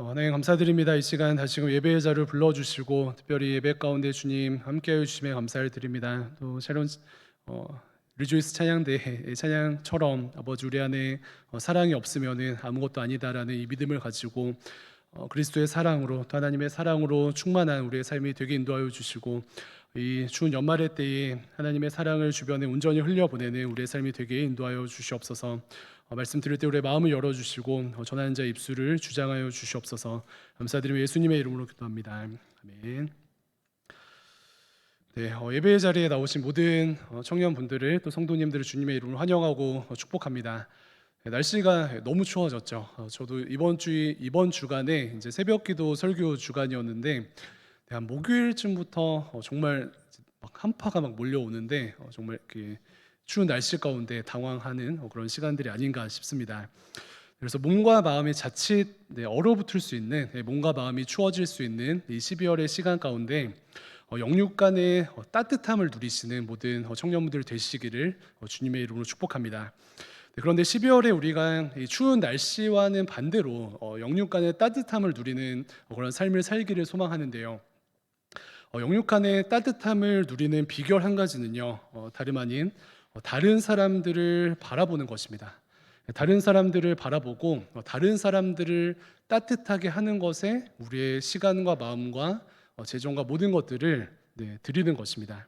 어, 하나님 감사드립니다. 이 시간 다시금 예배의 자를 불러주시고 특별히 예배 가운데 주님 함께하여 주심에 감사를 드립니다. 또 새로운 어, 리조이스 찬양대의 찬양처럼 아버지 우리 안에 어, 사랑이 없으면은 아무것도 아니다라는 이 믿음을 가지고 어, 그리스도의 사랑으로 또 하나님의 사랑으로 충만한 우리의 삶이 되게 인도하여 주시고 이 추운 연말의 때에 하나님의 사랑을 주변에 온전히 흘려보내는 우리의 삶이 되게 인도하여 주시옵소서. 어, 말씀 들을 때 우리의 마음을 열어주시고 어, 전하는 자 입술을 주장하여 주시옵소서. 감사드리며 예수님의 이름으로 기도합니다. 아멘. 네, 어, 예배의 자리에 나오신 모든 어, 청년분들을 또 성도님들을 주님의 이름으로 환영하고 어, 축복합니다. 네, 날씨가 너무 추워졌죠. 어, 저도 이번 주 이번 주간에 이제 새벽기도 설교 주간이었는데 네, 한 목요일쯤부터 어, 정말 막 한파가 막 몰려오는데 어, 정말 그 추운 날씨 가운데 당황하는 어, 그런 시간들이 아닌가 싶습니다. 그래서 몸과 마음이 자칫 네, 얼어붙을 수 있는 네, 몸과 마음이 추워질 수 있는 이 12월의 시간 가운데 어, 영육 간의 어, 따뜻함을 누리시는 모든 어, 청년분들 되시기를 어, 주님의 이름으로 축복합니다. 네, 그런데 12월에 우리가 이 추운 날씨와는 반대로 어, 영육 간의 따뜻함을 누리는 어, 그런 삶을 살기를 소망하는데요. 어, 영육 간의 따뜻함을 누리는 비결 한 가지는요, 어, 다름 아닌 어, 다른 사람들을 바라보는 것입니다. 다른 사람들을 바라보고 어, 다른 사람들을 따뜻하게 하는 것에 우리의 시간과 마음과 어, 재정과 모든 것들을 네, 드리는 것입니다.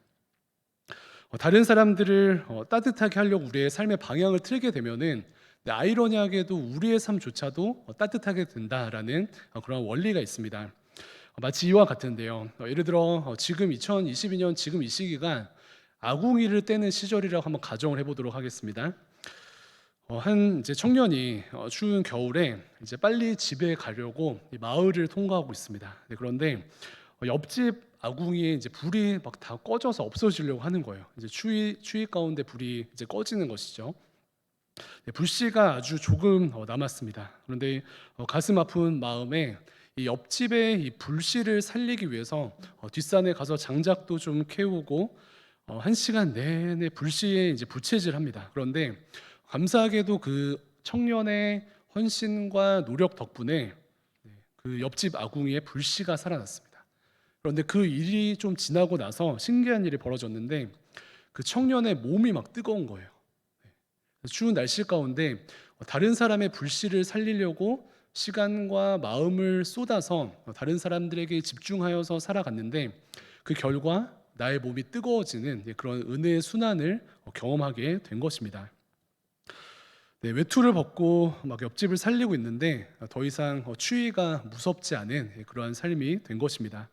어, 다른 사람들을 어, 따뜻하게 하려고 우리의 삶의 방향을 틀게 되면은 네, 아이러니하게도 우리의 삶조차도 어, 따뜻하게 된다라는 어, 그런 원리가 있습니다. 어, 마치 이와 같은데요. 어, 예를 들어 어, 지금 2022년 지금 이 시기가 아궁이를 떼는 시절이라고 한번 가정을 해보도록 하겠습니다. 어, 한 이제 청년이 어, 추운 겨울에 이제 빨리 집에 가려고 이 마을을 통과하고 있습니다. 네, 그런데 어, 옆집 아궁이에 이제 불이 막 다 꺼져서 없어지려고 하는 거예요. 이제 추위 추위 가운데 불이 이제 꺼지는 것이죠. 네, 불씨가 아주 조금 어, 남았습니다. 그런데 어, 가슴 아픈 마음에 이 옆집의 이 불씨를 살리기 위해서 어, 뒷산에 가서 장작도 좀 캐우고 어, 한 시간 내내 불씨에 이제 부채질합니다. 그런데 감사하게도 그 청년의 헌신과 노력 덕분에 네, 그 옆집 아궁이에 불씨가 살아났습니다. 그런데 그 일이 좀 지나고 나서 신기한 일이 벌어졌는데 그 청년의 몸이 막 뜨거운 거예요. 네. 추운 날씨 가운데 다른 사람의 불씨를 살리려고 시간과 마음을 쏟아서 다른 사람들에게 집중하여서 살아갔는데 그 결과 나의 몸이 뜨거워지는 그런 은혜의 순환을 경험하게 된 것입니다. 네, 외투를 벗고 막 옆집을 살리고 있는데 더 이상 추위가 무섭지 않은 그러한 삶이 된 것입니다.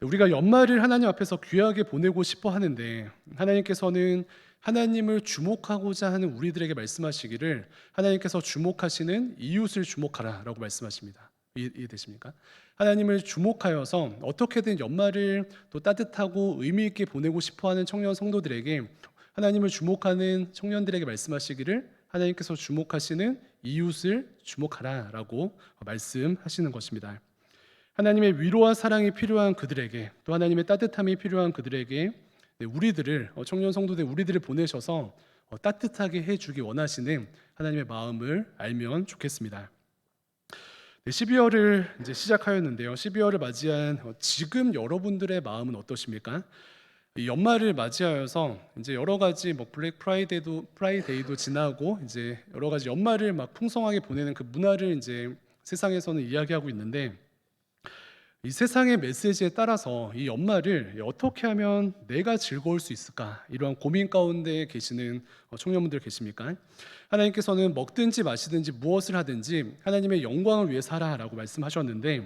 우리가 연말을 하나님 앞에서 귀하게 보내고 싶어 하는데 하나님께서는 하나님을 주목하고자 하는 우리들에게 말씀하시기를 하나님께서 주목하시는 이웃을 주목하라라고 말씀하십니다. 이해- 이해되십니까? 하나님을 주목하여서 어떻게든 연말을 또 따뜻하고 의미 있게 보내고 싶어하는 청년 성도들에게 하나님을 주목하는 청년들에게 말씀하시기를 하나님께서 주목하시는 이웃을 주목하라라고 말씀하시는 것입니다. 하나님의 위로와 사랑이 필요한 그들에게 또 하나님의 따뜻함이 필요한 그들에게 네, 우리들을 어, 청년 성도들 우리들을 보내셔서 어, 따뜻하게 해주기 원하시는 하나님의 마음을 알면 좋겠습니다. 네, 12월을 이제 시작하였는데요. 12월을 맞이한 어, 지금 여러분들의 마음은 어떠십니까? 이 연말을 맞이하여서 이제 여러 가지 뭐 블랙 프라이데이도 프라이데이도 지나고 이제 여러 가지 연말을 막 풍성하게 보내는 그 문화를 이제 세상에서는 이야기하고 있는데 이 세상의 메시지에 따라서 이 연말을 어떻게 하면 내가 즐거울 수 있을까 이러한 고민 가운데 계시는 어, 청년분들 계십니까? 하나님께서는 먹든지 마시든지 무엇을 하든지 하나님의 영광을 위해 살아라고 말씀하셨는데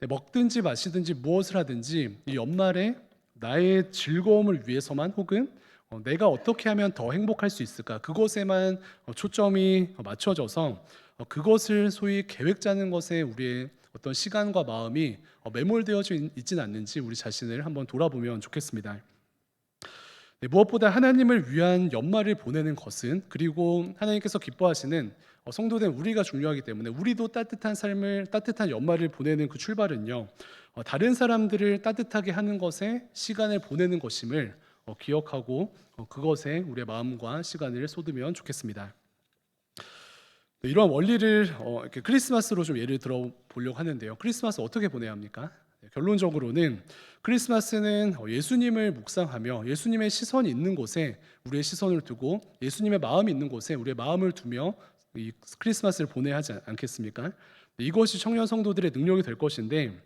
네, 먹든지 마시든지 무엇을 하든지 이 연말에 나의 즐거움을 위해서만 혹은 어, 내가 어떻게 하면 더 행복할 수 있을까 그것에만 어, 초점이 어, 맞춰져서 어, 그것을 소위 계획 짜는 것에 우리의 어떤 시간과 마음이 어, 매몰되어져 있- 있지는 않는지 우리 자신을 한번 돌아보면 좋겠습니다. 네, 무엇보다 하나님을 위한 연말을 보내는 것은 그리고 하나님께서 기뻐하시는 어, 성도된 우리가 중요하기 때문에 우리도 따뜻한 삶을 따뜻한 연말을 보내는 그 출발은요 어, 다른 사람들을 따뜻하게 하는 것에 시간을 보내는 것임을 어, 기억하고 어, 그것에 우리의 마음과 시간을 쏟으면 좋겠습니다. 네, 이러한 원리를 어, 이렇게 크리스마스로 좀 예를 들어 보려고 하는데요. 크리스마스 어떻게 보내야 합니까? 네, 결론적으로는 크리스마스는 어, 예수님을 묵상하며 예수님의 시선이 있는 곳에 우리의 시선을 두고 예수님의 마음이 있는 곳에 우리의 마음을 두며 이 크리스마스를 보내야 하지 않겠습니까? 네, 이것이 청년 성도들의 능력이 될 것인데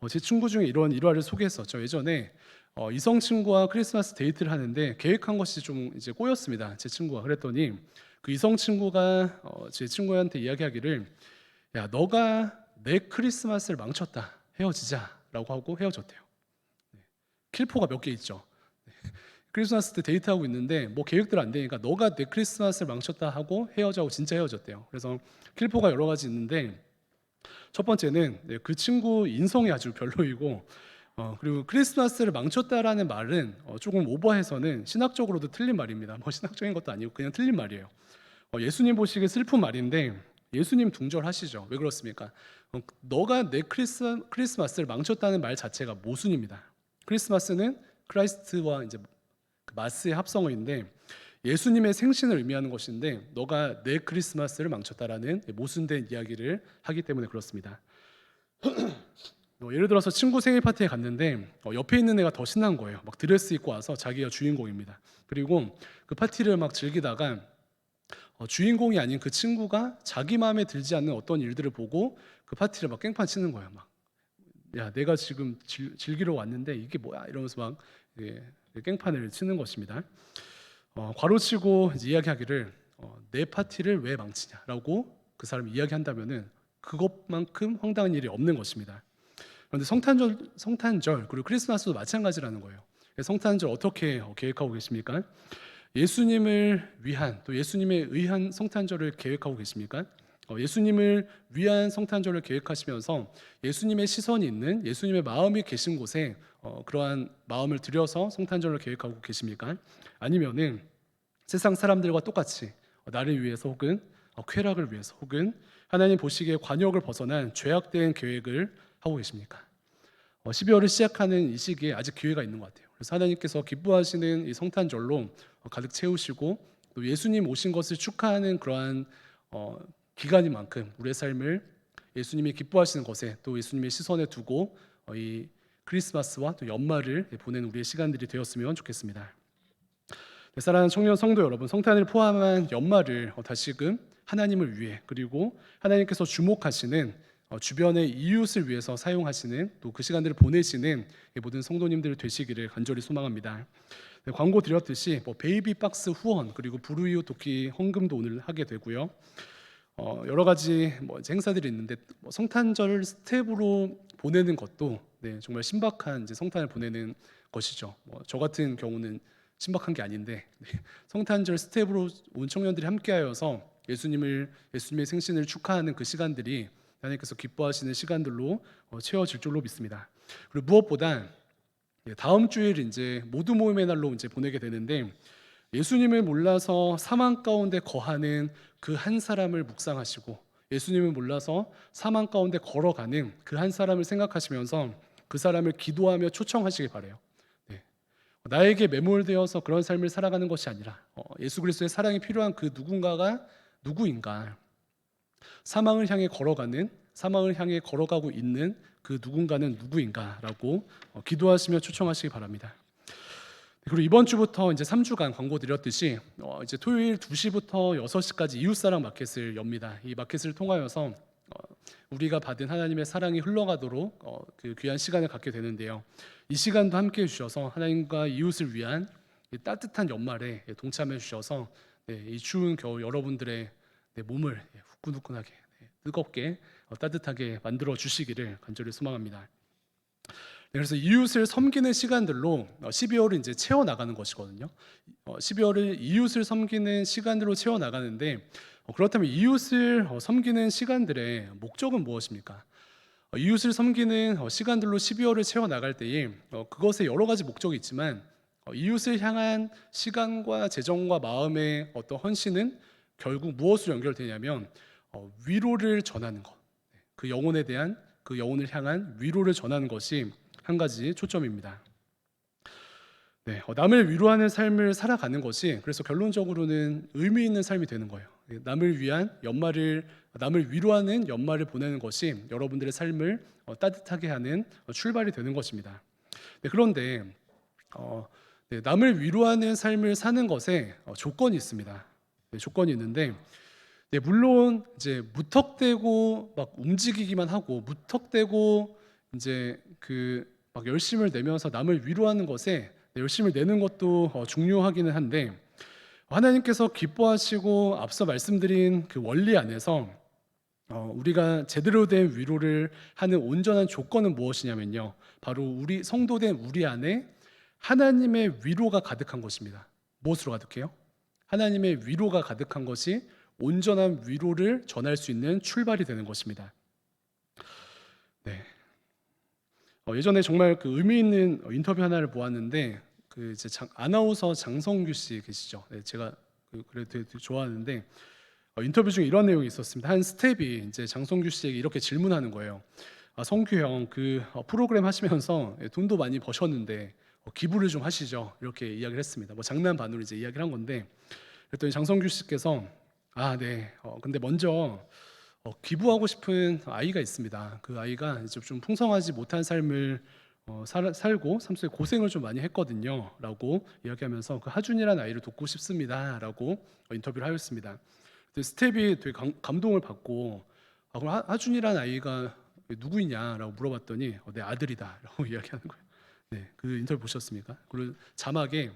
어, 제 친구 중에 이런 일화를 소개했었죠. 예전에 어, 이성 친구와 크리스마스 데이트를 하는데 계획한 것이 좀 이제 꼬였습니다. 제 친구가 그랬더니 그 이성 친구가 어, 제 친구한테 이야기하기를 야 너가 내 크리스마스를 망쳤다 헤어지자라고 하고 헤어졌대요. 네. 킬포가 몇 개 있죠. 네. 크리스마스 때 데이트하고 있는데 뭐 계획대로 안 되니까 너가 내 크리스마스를 망쳤다 하고 헤어져고 진짜 헤어졌대요. 그래서 킬포가 여러 가지 있는데 첫 번째는 네, 그 친구 인성이 아주 별로이고 어, 그리고 크리스마스를 망쳤다라는 말은 어, 조금 오버해서는 신학적으로도 틀린 말입니다. 뭐 신학적인 것도 아니고 그냥 틀린 말이에요. 어, 예수님 보시기에 슬픈 말인데 예수님 둥절하시죠. 왜 그렇습니까? 어, 너가 내 크리스, 크리스마스를 망쳤다는 말 자체가 모순입니다. 크리스마스는 크라이스트와 이제 그 마스의 합성어인데 예수님의 생신을 의미하는 것인데 너가 내 크리스마스를 망쳤다라는 모순된 이야기를 하기 때문에 그렇습니다. 뭐 예를 들어서 친구 생일 파티에 갔는데 어, 옆에 있는 애가 더 신난 거예요. 막 드레스 입고 와서 자기가 주인공입니다. 그리고 그 파티를 막 즐기다가 어, 주인공이 아닌 그 친구가 자기 마음에 들지 않는 어떤 일들을 보고 그 파티를 막 깽판 치는 거예요. 막 야, 내가 지금 즐, 즐기러 왔는데 이게 뭐야? 이러면서 막 예, 깽판을 치는 것입니다. 어, 괄호치고 이야기하기를 어, 내 파티를 왜 망치냐라고 그 사람이 이야기한다면은 그것만큼 황당한 일이 없는 것입니다. 그런데 성탄절, 성탄절 그리고 크리스마스도 마찬가지라는 거예요. 성탄절 어떻게 어, 계획하고 계십니까? 예수님을 위한 또 예수님에 의한 성탄절을 계획하고 계십니까? 어, 예수님을 위한 성탄절을 계획하시면서 예수님의 시선이 있는 예수님의 마음이 계신 곳에 어, 그러한 마음을 들여서 성탄절을 계획하고 계십니까? 아니면은 세상 사람들과 똑같이 어, 나를 위해서 혹은 어, 쾌락을 위해서 혹은 하나님 보시기에 관역을 벗어난 죄악된 계획을 하고 계십니까? 어, 12월을 시작하는 이 시기에 아직 기회가 있는 것 같아요. 그래서 하나님께서 기뻐하시는 이 성탄절로 어, 가득 채우시고 또 예수님 오신 것을 축하하는 그러한 어, 기간인 만큼 우리의 삶을 예수님이 기뻐하시는 것에 또 예수님의 시선에 두고 어, 이 크리스마스와 또 연말을 보내는 우리의 시간들이 되었으면 좋겠습니다. 네, 사랑하는 청년 성도 여러분, 성탄을 포함한 연말을 어, 다시금 하나님을 위해 그리고 하나님께서 주목하시는 어, 주변의 이웃을 위해서 사용하시는 또 그 시간들을 보내시는 이 모든 성도님들 되시기를 간절히 소망합니다. 네, 광고 드렸듯이 뭐 베이비 박스 후원 그리고 부르이웃 도끼 헌금도 오늘 하게 되고요. 어, 여러 가지 뭐 행사들이 있는데 뭐 성탄절 스텝으로 보내는 것도 네, 정말 신박한 이제 성탄을 보내는 것이죠. 뭐 저 같은 경우는 신박한 게 아닌데 네, 성탄절 스텝으로 온 청년들이 함께하여서 예수님을 예수님의 생신을 축하하는 그 시간들이 하나님께서 기뻐하시는 시간들로 어, 채워질 줄로 믿습니다. 그리고 무엇보다 예, 다음 주일 이제 모두 모임의 날로 이제 보내게 되는데 예수님을 몰라서 사망 가운데 거하는 그 한 사람을 묵상하시고 예수님을 몰라서 사망 가운데 걸어가는 그 한 사람을 생각하시면서 그 사람을 기도하며 초청하시길 바래요. 네. 나에게 매몰되어서 그런 삶을 살아가는 것이 아니라 어, 예수 그리스도의 사랑이 필요한 그 누군가가 누구인가 사망을 향해 걸어가는 사망을 향해 걸어가고 있는 그 누군가는 누구인가라고 어, 기도하시며 초청하시기 바랍니다. 그리고 이번 주부터 이제 3주간 광고 드렸듯이 어 이제 토요일 2시부터 6시까지 이웃사랑 마켓을 엽니다. 이 마켓을 통하여서 어 우리가 받은 하나님의 사랑이 흘러가도록 어 그 귀한 시간을 갖게 되는데요. 이 시간도 함께 해 주셔서 하나님과 이웃을 위한 이 따뜻한 연말에 동참해 주셔서 네, 이 추운 겨울 여러분들의 네, 몸을 후끈후끈하게 네, 뜨겁게 어, 따뜻하게 만들어 주시기를 간절히 소망합니다. 네, 그래서 이웃을 섬기는 시간들로 12월을 이제 채워 나가는 것이거든요. 12월을 이웃을 섬기는 시간들로 채워 나가는데 어, 그렇다면 이웃을 어, 섬기는 시간들의 목적은 무엇입니까? 어, 이웃을 섬기는 시간들로 12월을 채워 나갈 때에 그것에 여러 가지 목적이 있지만 이웃을 향한 시간과 재정과 마음의 어떤 헌신은 결국 무엇으로 연결되냐면 위로를 전하는 것, 네, 그 영혼에 대한 그 영혼을 향한 위로를 전하는 것이 한 가지 초점입니다. 네, 어, 남을 위로하는 삶을 살아가는 것이 그래서 결론적으로는 의미 있는 삶이 되는 거예요. 남을 위한 연말을 남을 위로하는 연말을 보내는 것이 여러분들의 삶을 어, 따뜻하게 하는 어, 출발이 되는 것입니다. 네, 그런데 어, 네, 남을 위로하는 삶을 사는 것에 어, 조건이 있습니다. 네, 조건이 있는데 네, 물론 이제 무턱대고 막 움직이기만 하고 무턱대고 이제 그 막 열심을 내면서 남을 위로하는 것에 네, 열심을 내는 것도 어, 중요하기는 한데 하나님께서 기뻐하시고 앞서 말씀드린 그 원리 안에서 어, 우리가 제대로 된 위로를 하는 온전한 조건은 무엇이냐면요. 바로 우리 성도된 우리 안에 하나님의 위로가 가득한 것입니다. 무엇으로 가득해요? 하나님의 위로가 가득한 것이 온전한 위로를 전할 수 있는 출발이 되는 것입니다. 네. 어, 예전에 정말 그 의미 있는 어, 인터뷰 하나를 보았는데 그 이제 장, 아나운서 장성규 씨 계시죠. 네, 제가 그, 그래 되게, 되게 좋아하는데 어, 인터뷰 중에 이런 내용이 있었습니다. 한 스텝이 이제 장성규 씨에게 이렇게 질문하는 거예요. 아, 성규 형, 그 어, 프로그램 하시면서 예, 돈도 많이 버셨는데 어, 기부를 좀 하시죠. 이렇게 이야기를 했습니다. 뭐 장난 반으로 이제 이야기를 한 건데 그랬더니 장성규 씨께서 아, 네. 어, 근데 먼저 어, 기부하고 싶은 아이가 있습니다. 그 아이가 이제 좀 풍성하지 못한 삶을 어, 살, 살고 삶 속에 고생을 좀 많이 했거든요.라고 이야기하면서 그 하준이라는 아이를 돕고 싶습니다.라고 어, 인터뷰를 하였습니다. 근데 스텝이 되게 감, 감동을 받고 아, 그럼 하, 하준이라는 아이가 누구이냐라고 물어봤더니 어, 내 아들이다라고 이야기하는 거예요. 네, 그 인터뷰 보셨습니까? 그리고 자막에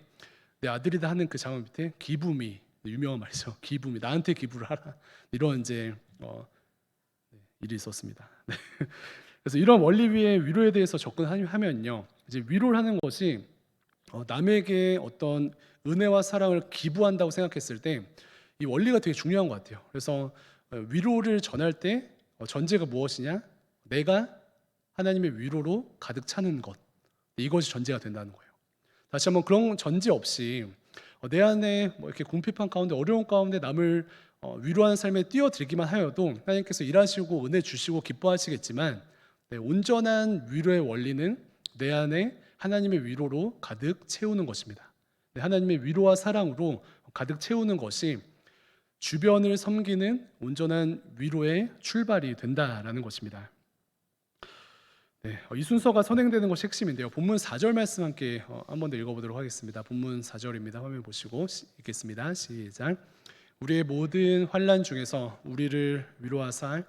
내 아들이다 하는 그 자막 밑에 기부미 유명한 말이죠. 기부미 나한테 기부를 하라 이런 이제 어, 네, 일이 있었습니다. 네. 그래서 이런 원리 위에 위로에 대해서 접근하면요, 이제 위로를 하는 것이 어, 남에게 어떤 은혜와 사랑을 기부한다고 생각했을 때 이 원리가 되게 중요한 것 같아요. 그래서 어, 위로를 전할 때 어, 전제가 무엇이냐? 내가 하나님의 위로로 가득 차는 것 이것이 전제가 된다는 거예요. 다시 한번 그런 전제 없이 어, 내 안에 뭐 이렇게 궁핍한 가운데 어려운 가운데 남을 어, 위로하는 삶에 뛰어들기만 하여도 하나님께서 일하시고 은혜 주시고 기뻐하시겠지만 네, 온전한 위로의 원리는 내 안에 하나님의 위로로 가득 채우는 것입니다. 네, 하나님의 위로와 사랑으로 가득 채우는 것이 주변을 섬기는 온전한 위로의 출발이 된다라는 것입니다. 네, 어, 이 순서가 선행되는 것이 핵심인데요. 본문 4절 말씀 함께 어, 한번 더 읽어보도록 하겠습니다. 본문 4절입니다. 화면 보시고 시, 읽겠습니다. 시작. 우리의 모든 환란 중에서 우리를 위로하사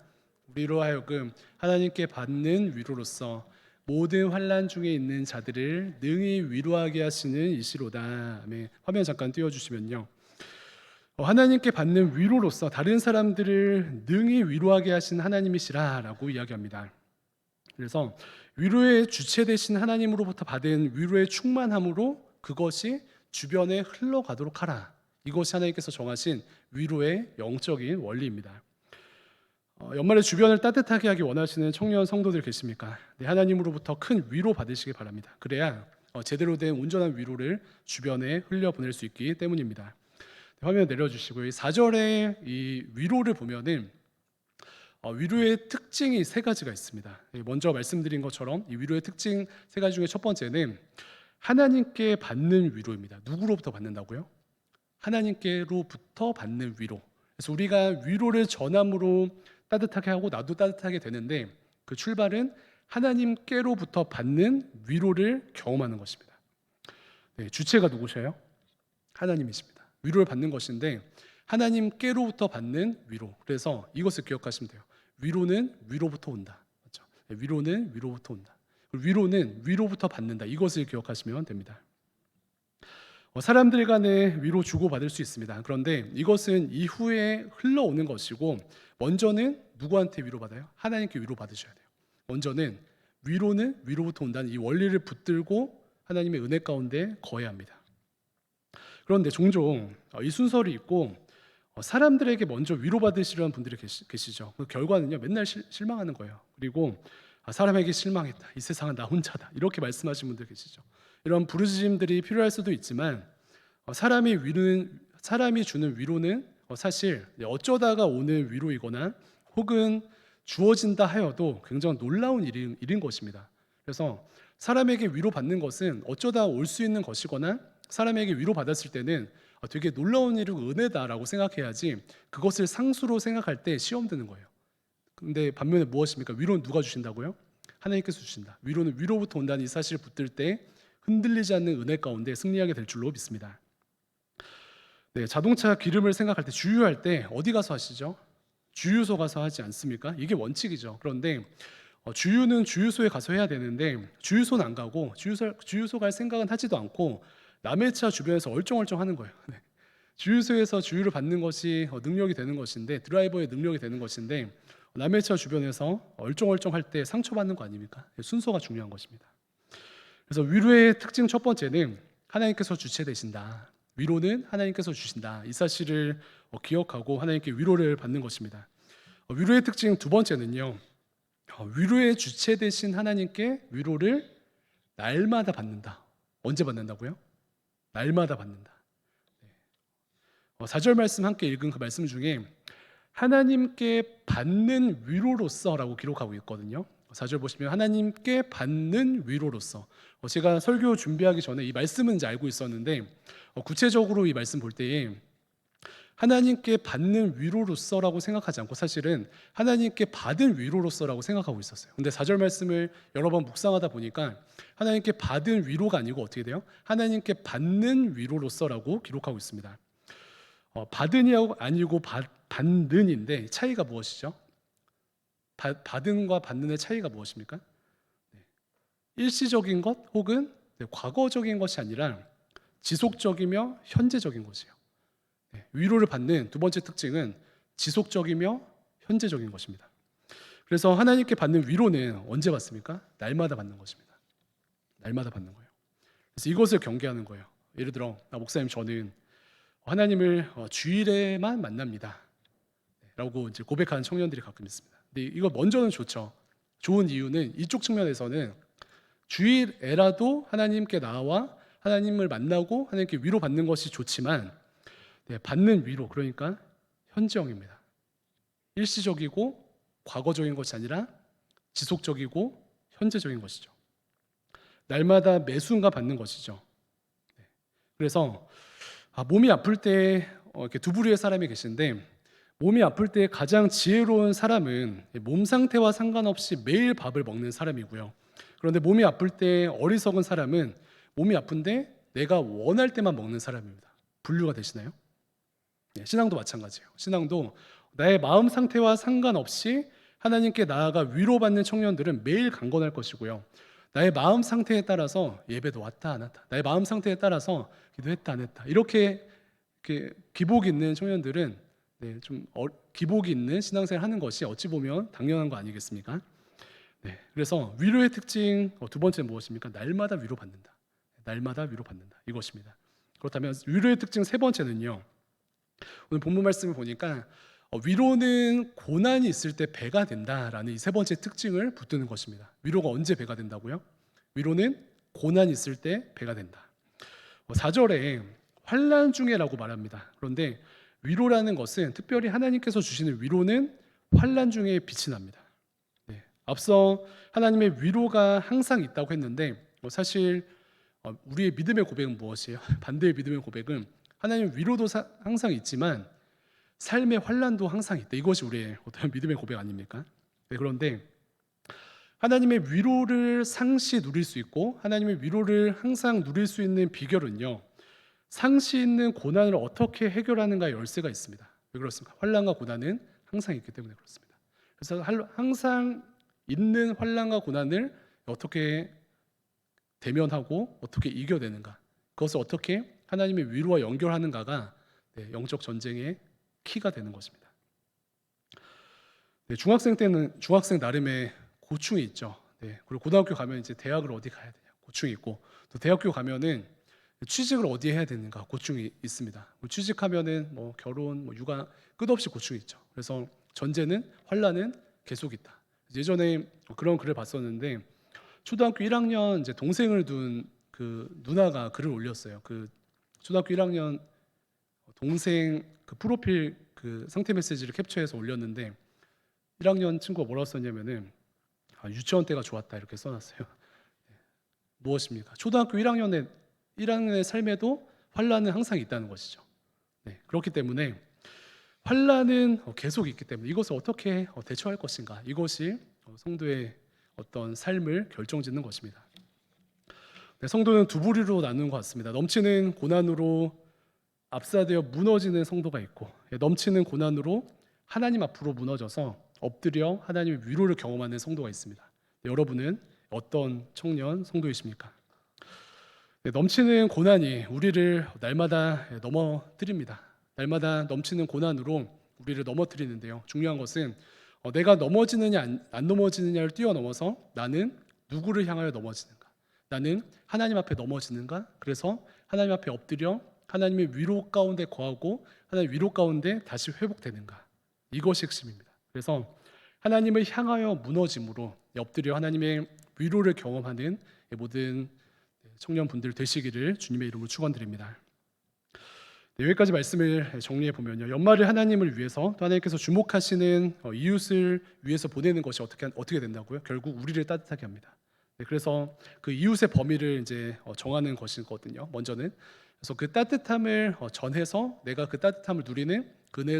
우리로 하여금 하나님께 받는 위로로서 모든 환란 중에 있는 자들을 능히 위로하게 하시는 이시로다. 네, 화면 잠깐 띄워주시면요. 어, 하나님께 받는 위로로서 다른 사람들을 능히 위로하게 하신 하나님이시라라고 이야기합니다. 그래서 위로의 주체 되신 하나님으로부터 받은 위로의 충만함으로 그것이 주변에 흘러가도록 하라. 이것이 하나님께서 정하신 위로의 영적인 원리입니다. 어, 연말에 주변을 따뜻하게 하기 원하시는 청년 성도들 계십니까? 네, 하나님으로부터 큰 위로 받으시기 바랍니다. 그래야 어, 제대로 된 온전한 위로를 주변에 흘려 보낼 수 있기 때문입니다. 네, 화면 내려주시고요. 이 4절의 이 위로를 보면은 어, 위로의 특징이 세 가지가 있습니다. 예, 먼저 말씀드린 것처럼 이 위로의 특징 세 가지 중에 첫 번째는 하나님께 받는 위로입니다. 누구로부터 받는다고요? 하나님께로부터 받는 위로. 그래서 우리가 위로를 전함으로 따뜻하게 하고 나도 따뜻하게 되는데 그 출발은 하나님께로부터 받는 위로를 경험하는 것입니다. 네, 주체가 누구셔요? 하나님이십니다. 위로를 받는 것인데 하나님께로부터 받는 위로. 그래서 이것을 기억하시면 돼요. 위로는 위로부터 온다. 맞죠? 네, 위로는 위로부터 온다. 위로는 위로부터 받는다. 이것을 기억하시면 됩니다. 어, 사람들 간에 위로 주고 받을 수 있습니다. 그런데 이것은 이후에 흘러오는 것이고 먼저는 누구한테 위로 받아요? 하나님께 위로 받으셔야 돼요. 먼저는 위로는 위로부터 온다는 이 원리를 붙들고 하나님의 은혜 가운데 거해야 합니다. 그런데 종종 어, 이 순서를 어, 사람들에게 먼저 위로받으시려는 분들이 계시, 죠그 결과는요 맨날 실, 망하는 거예요. 그리고 아, 사람에게 실망했다. 이 세상은 나 혼자다. 이렇게 말씀하시는 분들 계시죠. 이런 부르짖음들이 필요할 수도 있지만 어, 사람이 위로는 사람이 주는 위로는 어, 사실 어쩌다가 오는 위로이거나 혹은 주어진다 하여도 굉장히 놀라운 일인, 일인 것입니다. 그래서 사람에게 위로 받는 것은 어쩌다 올 수 있는 것이거나 사람에게 위로 받았을 때는 아, 되게 놀라운 일이고 은혜다라고 생각해야지 그것을 상수로 생각할 때 시험 드는 거예요. 근데 반면에 무엇입니까? 위로는 누가 주신다고요? 하나님께서 주신다. 위로는 위로부터 온다는 이 사실을 붙들 때 흔들리지 않는 은혜 가운데 승리하게 될 줄로 믿습니다. 네, 자동차 기름을 생각할 때 주유할 때 어디 가서 하시죠? 주유소 가서 하지 않습니까? 이게 원칙이죠. 그런데 어, 주유는 주유소에 가서 해야 되는데 주유소는 안 가고 주유소 주유소 갈 생각은 하지도 않고 남의 차 주변에서 얼쩡얼쩡 하는 거예요. 네. 주유소에서 주유를 받는 것이 어, 능력이 되는 것인데 드라이버의 능력이 되는 것인데 남의 차 주변에서 얼쩡얼쩡 할 때 상처받는 거 아닙니까? 네, 순서가 중요한 것입니다. 그래서 위로의 특징 첫 번째는 하나님께서 주체되신다. 위로는 하나님께서 주신다. 이 사실을 어, 기억하고 하나님께 위로를 받는 것입니다. 어, 위로의 특징 두 번째는요. 어, 위로의 주체 되신 하나님께 위로를 날마다 받는다. 언제 받는다고요? 날마다 받는다. 네. 어, 4절 말씀 함께 읽은 그 말씀 중에 하나님께 받는 위로로서라고 기록하고 있거든요. 4절 보시면 하나님께 받는 위로로서 어, 제가 설교 준비하기 전에 이 말씀은 이제 알고 있었는데 어, 구체적으로 이 말씀 볼 때에 하나님께 받는 위로로서라고 생각하지 않고 사실은 하나님께 받은 위로로서라고 생각하고 있었어요. 근데 4절 말씀을 여러 번 묵상하다 보니까 하나님께 받은 위로가 아니고 어떻게 돼요? 하나님께 받는 위로로서라고 기록하고 있습니다. 어, 받은이 아니고 받, 받는인데 차이가 무엇이죠? 받, 받은과 받는의 차이가 무엇입니까? 네. 일시적인 것 혹은 네, 과거적인 것이 아니라 지속적이며 현재적인 것이에요. 네, 위로를 받는 두 번째 특징은 지속적이며 현재적인 것입니다. 그래서 하나님께 받는 위로는 언제 받습니까? 날마다 받는 것입니다. 날마다 받는 거예요. 그래서 이것을 경계하는 거예요. 예를 들어 나 목사님 저는 하나님을 어, 주일에만 만납니다. 라고 이제 고백하는 청년들이 가끔 있습니다. 근데 이거 먼저는 좋죠. 좋은 이유는 이쪽 측면에서는 주일에라도 하나님께 나와 하나님을 만나고 하나님께 위로받는 것이 좋지만 네, 받는 위로 그러니까 현재형입니다. 일시적이고 과거적인 것이 아니라 지속적이고 현재적인 것이죠. 날마다 매 순간 받는 것이죠. 네. 그래서 아, 몸이 아플 때 어, 이렇게 두 부류의 사람이 계신데 몸이 아플 때 가장 지혜로운 사람은 몸 상태와 상관없이 매일 밥을 먹는 사람이고요. 그런데 몸이 아플 때 어리석은 사람은 몸이 아픈데 내가 원할 때만 먹는 사람입니다. 분류가 되시나요? 네, 신앙도 마찬가지예요. 신앙도 나의 마음 상태와 상관없이 하나님께 나아가 위로받는 청년들은 매일 강건할 것이고요. 나의 마음 상태에 따라서 예배도 왔다 안 왔다. 나의 마음 상태에 따라서 기도했다 안 했다. 이렇게, 이렇게 기복 있는 청년들은 네, 좀 어, 기복이 있는 신앙생활 하는 것이 어찌 보면 당연한 거 아니겠습니까? 네, 그래서 위로의 특징 어, 두 번째 무엇입니까? 날마다 위로받는다. 날마다 위로받는다. 이것입니다. 그렇다면 위로의 특징 세 번째는요. 오늘 본문 말씀을 보니까 어, 위로는 고난이 있을 때 배가 된다라는 이 세 번째 특징을 붙드는 것입니다. 위로가 언제 배가 된다고요? 위로는 고난이 있을 때 배가 된다. 4절에 환란 중에라고 말합니다. 그런데 위로라는 것은 특별히 하나님께서 주시는 위로는 환란 중에 빛이 납니다. 네. 앞서 하나님의 위로가 항상 있다고 했는데 뭐 사실 어, 우리의 믿음의 고백은 무엇이에요? 반대의 믿음의 고백은 하나님 위로도 사, 항상 있지만 삶의 환란도 항상 있다. 이것이 우리의 어떤 믿음의 고백 아닙니까? 네, 그런데 하나님의 위로를 상시 누릴 수 있고 하나님의 위로를 항상 누릴 수 있는 비결은요. 상시 있는 고난을 어떻게 해결하는가 열쇠가 있습니다. 왜 그렇습니까? 환란과 고난은 항상 있기 때문에 그렇습니다. 그래서 항상 있는 환란과 고난을 어떻게 대면하고 어떻게 이겨내는가, 그것을 어떻게 하나님의 위로와 연결하는가가 네, 영적 전쟁의 키가 되는 것입니다. 네, 중학생 때는 중학생 나름의 고충이 있죠. 네, 그리고 고등학교 가면 이제 대학을 어디 가야 되냐 고충이 있고 또 대학교 가면은 취직을 어디에 해야 되는가 고충이 있습니다. 뭐 취직하면은 뭐 결혼, 뭐 육아 끝없이 고충이 있죠. 그래서 전제는 환란은 계속 있다. 예전에 그런 글을 봤었는데 초등학교 1학년 이제 동생을 둔 그 누나가 글을 올렸어요. 그 초등학교 1학년 동생 그 프로필 그 상태 메시지를 캡처해서 올렸는데 1학년 친구가 뭐라고 썼냐면은 아, 유치원 때가 좋았다 이렇게 써놨어요. 네. 무엇입니까? 초등학교 1학년에 1학년의 삶에도 환란은 항상 있다는 것이죠. 네, 그렇기 때문에 환란은 어, 계속 있기 때문에 이것을 어떻게 어, 대처할 것인가 이것이 어, 성도의 어떤 삶을 결정짓는 것입니다. 네, 성도는 두 부류로 나누는 것 같습니다. 넘치는 고난으로 압사되어 무너지는 성도가 있고 예, 넘치는 고난으로 하나님 앞으로 무너져서 엎드려 하나님의 위로를 경험하는 성도가 있습니다. 네, 여러분은 어떤 청년 성도이십니까? 네, 넘치는 고난이 우리를 날마다 예, 넘어뜨립니다. 날마다 넘치는 고난으로 우리를 넘어뜨리는데요. 중요한 것은 어, 내가 넘어지느냐 안, 안 넘어지느냐를 뛰어넘어서 나는 누구를 향하여 넘어지는가? 나는 하나님 앞에 넘어지는가? 그래서 하나님 앞에 엎드려 하나님의 위로 가운데 거하고 하나님 위로 가운데 다시 회복되는가? 이것이 핵심입니다. 그래서 하나님을 향하여 무너짐으로 엎드려 하나님의 위로를 경험하는 모든 청년분들 되시기를 주님의 이름으로 축원드립니다. 네, 여기까지 말씀을 정리해 보면요. 연말을 하나님을 위해서 또 하나님께서 주목하시는 어, 이웃을 위해서 보내는 것이 어떻게 어떻게 된다고요? 결국 우리를 따뜻하게 합니다. 네, 그래서 그 이웃의 범위를 이제 어, 정하는 것이거든요. 먼저는 그래서 그 따뜻함을 어, 전해서 내가 그 따뜻함을 누리는 그네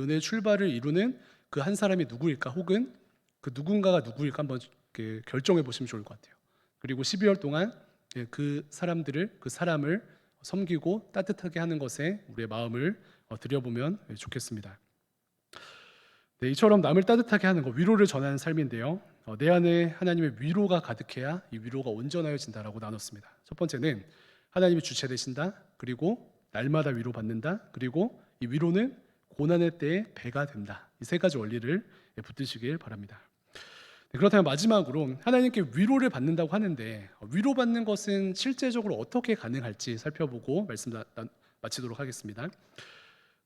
은혜 출발을 이루는 그 한 사람이 누구일까? 혹은 그 누군가가 누구일까 한번 결정해 보시면 좋을 것 같아요. 그리고 12월 동안 예, 그 사람들을 그 사람을 섬기고 따뜻하게 하는 것에 우리의 마음을 어, 들여보면 좋겠습니다. 네, 이처럼 남을 따뜻하게 하는 것, 위로를 전하는 삶인데요. 어, 내 안에 하나님의 위로가 가득해야 이 위로가 온전하여진다라고 나눴습니다. 첫 번째는 하나님이 주체 되신다. 그리고 날마다 위로 받는다. 그리고 이 위로는 고난의 때에 배가 된다. 이 세 가지 원리를 붙드시길 바랍니다. 네, 그렇다면 마지막으로 하나님께 위로를 받는다고 하는데 어, 위로받는 것은 실제적으로 어떻게 가능할지 살펴보고 말씀 마치도록 하겠습니다.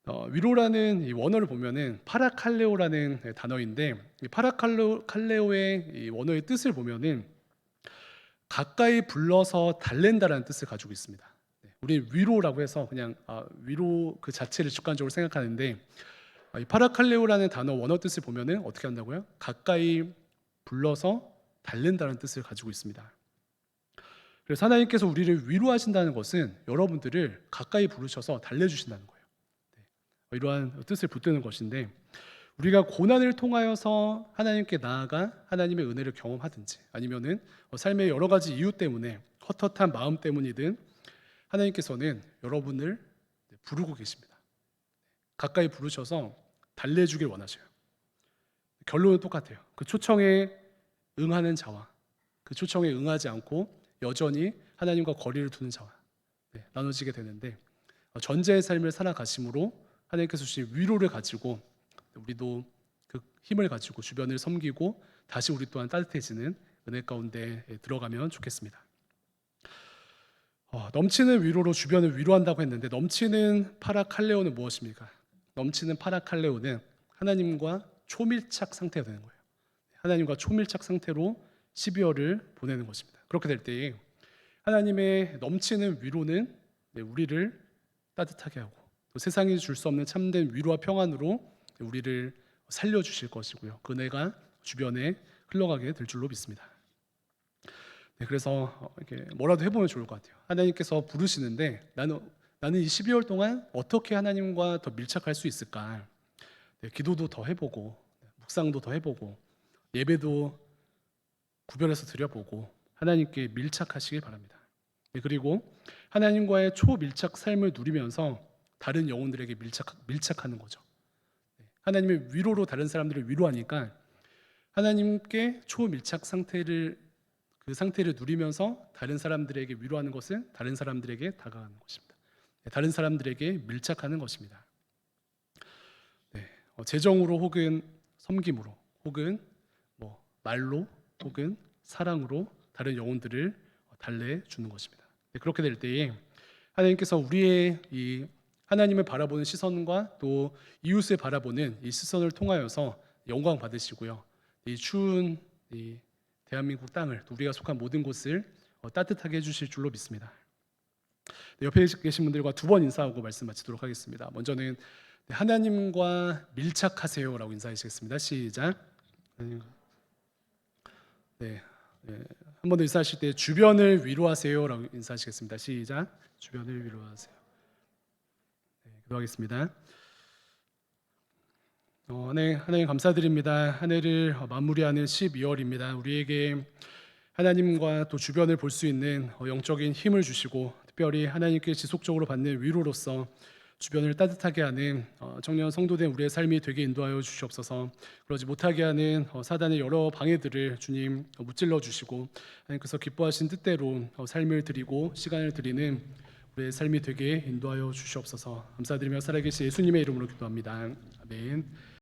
어, 위로라는 이 원어를 보면은 파라칼레오라는 단어인데 이 파라칼레오의 이 원어의 뜻을 보면은 가까이 불러서 달랜다라는 뜻을 가지고 있습니다. 네, 우리 위로라고 해서 그냥 아, 위로 그 자체를 주관적으로 생각하는데 아, 이 파라칼레오라는 단어 원어 뜻을 보면은 어떻게 한다고요? 가까이 불러서 달랜다는 뜻을 가지고 있습니다. 그래서 하나님께서 우리를 위로하신다는 것은 여러분들을 가까이 부르셔서 달래주신다는 거예요. 네. 이러한 뜻을 붙드는 것인데 우리가 고난을 통하여서 하나님께 나아가 하나님의 은혜를 경험하든지 아니면은 삶의 여러 가지 이유 때문에 헛헛한 마음 때문이든 하나님께서는 여러분을 부르고 계십니다. 가까이 부르셔서 달래주길 원하셔요. 결론은 똑같아요. 그 초청에 응하는 자와 그 초청에 응하지 않고 여전히 하나님과 거리를 두는 자와 네, 나눠지게 되는데 어, 전제의 삶을 살아가심으로 하나님께서 주신 위로를 가지고 우리도 그 힘을 가지고 주변을 섬기고 다시 우리 또한 따뜻해지는 은혜 가운데 들어가면 좋겠습니다. 어, 넘치는 위로로 주변을 위로한다고 했는데 넘치는 파라칼레오는 무엇입니까? 넘치는 파라칼레오는 하나님과 초밀착 상태가 되는 거예요. 하나님과 초밀착 상태로 12월을 보내는 것입니다. 그렇게 될때 하나님의 넘치는 위로는 우리를 따뜻하게 하고 또 세상이 줄 수 없는 참된 위로와 평안으로 우리를 살려 주실 것이고요. 그 은혜가 주변에 흘러가게 될 줄로 믿습니다. 네, 그래서 이렇게 뭐라도 해보면 좋을 것 같아요. 하나님께서 부르시는데 나는 나는 이 12월 동안 어떻게 하나님과 더 밀착할 수 있을까? 네, 기도도 더 해보고 묵상도 더 해보고 예배도 구별해서 드려보고 하나님께 밀착하시길 바랍니다. 네, 그리고 하나님과의 초밀착 삶을 누리면서 다른 영혼들에게 밀착, 밀착하는 거죠. 네, 하나님의 위로로 다른 사람들을 위로하니까 하나님께 초밀착 상태를 그 상태를 누리면서 다른 사람들에게 위로하는 것은 다른 사람들에게 다가가는 것입니다. 네, 다른 사람들에게 밀착하는 것입니다. 네, 어, 재정으로 혹은 섬김으로 혹은 뭐 말로 혹은 사랑으로 다른 영혼들을 달래 주는 것입니다. 네, 그렇게 될 때에 하나님께서 우리의 이 하나님을 바라보는 시선과 또 이웃을 바라보는 이 시선을 통하여서 영광 받으시고요. 이 추운 이 대한민국 땅을 우리가 속한 모든 곳을 어, 따뜻하게 해주실 줄로 믿습니다. 네, 옆에 계신 분들과 두 번 인사하고 말씀 마치도록 하겠습니다. 먼저는 네, 하나님과 밀착하세요라고 인사하시겠습니다. 시작. 네, 네. 한번 더 인사하실 때 주변을 위로하세요라고 인사하시겠습니다. 시작. 주변을 위로하세요. 네, 기도하겠습니다. 어, 하나님, 하나님 감사드립니다. 한 해를 어, 마무리하는 12월입니다. 우리에게 하나님과 또 주변을 볼 수 있는 어, 영적인 힘을 주시고 특별히 하나님께 지속적으로 받는 위로로서 주변을 따뜻하게 하는 어, 청년 성도된 우리의 삶이 되게 인도하여 주시옵소서. 그러지 못하게 하는 어, 사단의 여러 방해들을 주님 어, 무찔러 주시고 하나님께서 기뻐하신 뜻대로 어, 삶을 드리고 시간을 드리는 우리의 삶이 되게 인도하여 주시옵소서. 감사드리며 살아계신 예수님의 이름으로 기도합니다. 아멘.